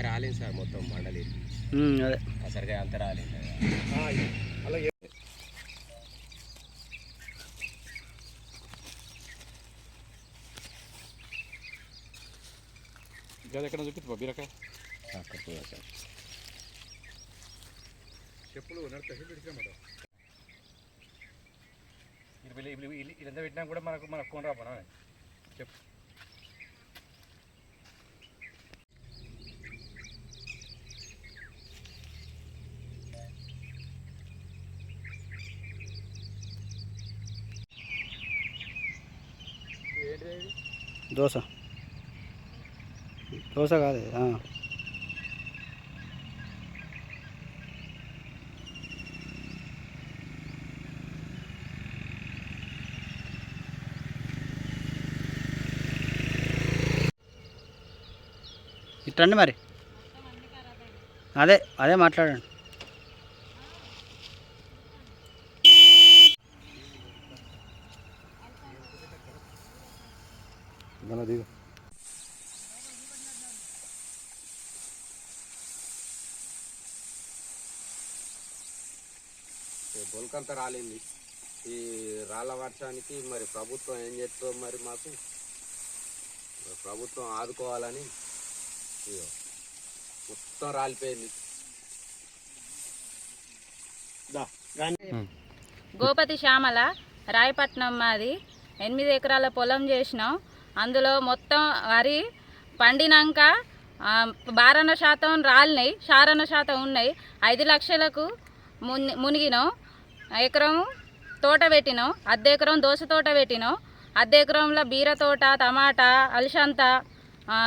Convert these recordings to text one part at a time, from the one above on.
కాయ రాలేదు సార్ మొత్తం మండలి. అదే. అసలుగా అంత రాలేదు. అలా గది ఎక్కడ చూపి బీరకాయ? చెప్పులు ఎంత పెట్టినా కూడా మనకు మనకు కొని రాపనా చెప్పు. దోశ. దోశ కాదు. ఇట్టండి మరి. అదే అదే మాట్లాడండి. మన దిగు బొలకంతా రాలింది. ఈ రాళ్ళ వర్షానికి మరి ప్రభుత్వం ఏం చేస్తుందో మరి మాకు ప్రభుత్వం ఆదుకోవాలని మొత్తం రాలిపోయింది. గోపతి శ్యామల రాయపట్నం మాది. ఎనిమిది ఎకరాల పొలం చేసినాం. అందులో మొత్తం వరి పండినాక బారణ శాతం రాలినాయి శారణ శాతం ఉన్నాయి ఐదు లక్షలకు ముని మునిగినాం ఎకరం తోట పెట్టినాం అద్దె ఎకరం దోస తోట పెట్టినాం అద్దె ఎకరంలో బీర తోట టమాటా అలసంత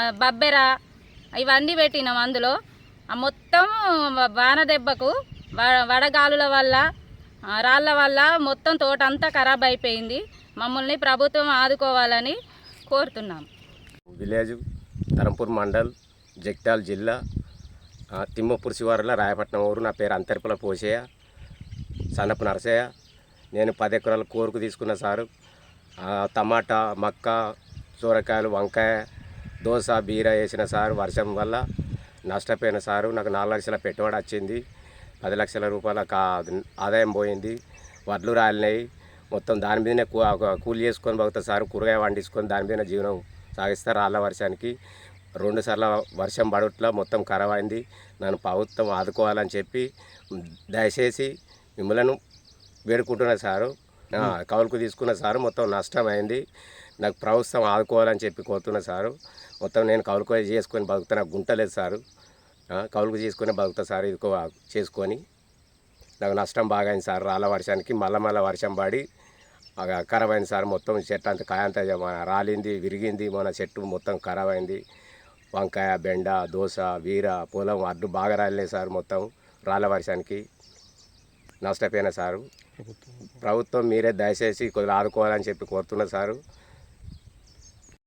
బబ్బెర ఇవన్నీ పెట్టినాం అందులో. మొత్తం వాన దెబ్బకు వ- వడగాలుల వల్ల రాళ్ళ వల్ల మొత్తం తోట అంతా ఖరాబ్ అయిపోయింది. మమ్మల్ని ప్రభుత్వం ఆదుకోవాలని కోరుతున్నాం. విలేజ్ ధరంపూర్ మండల్ జగిత్యాల జిల్లా తిమ్మపూర్ శివారులో రాయపట్నం ఊరు నా పేరు అంతర్పుల పోసేయ సన్నపు నరసయ్య. నేను పది ఎకరాల కోరుకు తీసుకున్న సారు. టమాటా మక్క సూరకాయలు వంకాయ దోస బీర వేసిన సారు వర్షం వల్ల నష్టపోయిన సారు. నాకు నాలుగు లక్షల పెట్టుబడి వచ్చింది. పది లక్షల రూపాయల ఆదాయం పోయింది. వడ్లు రాలినాయి. మొత్తం దాని మీదనే కూలి చేసుకొని బతుకుతా సార్ కూరగాయ వండించుకొని దాని మీద జీవనం సాగిస్తారు రాళ్ళ వర్షానికి. రెండు సార్లు వర్షం పడట్లా మొత్తం ఖరాబ్ అయింది. నన్ను ప్రభుత్వం ఆదుకోవాలని చెప్పి దయచేసి మిమ్మల్ని వేడుకుంటున్నా సారు. కౌలుకు తీసుకున్న సారు మొత్తం నష్టం అయింది. నాకు ప్రభుత్వం ఆదుకోవాలని చెప్పి కోరుతున్నా సారు. మొత్తం నేను కౌలుకు చేసుకొని బతుకుతా నాకు గుంట లేదు సారు. కౌలుకు చేసుకొని బతుకుతా సార్ ఇది చేసుకొని. నాకు నష్టం బాగా అయింది సార్ రాళ్ళ వర్షానికి మళ్ళా మళ్ళా వర్షం పడి ఖరాబ్ అయింది సార్. మొత్తం చెట్టు అంతా కాయ అంతా మన రాలింది విరిగింది. మన చెట్టు మొత్తం ఖరాబ్ అయింది వంకాయ బెండ దోస వీర పొలం అడ్డు బాగా రాలినాయి సార్ మొత్తం రాళ్ళ వర్షానికి. నష్టపోయిన సారు. ప్రభుత్వం మీరే దయచేసి కొద్దిగా ఆదుకోవాలని చెప్పి కోరుతున్నా సారు.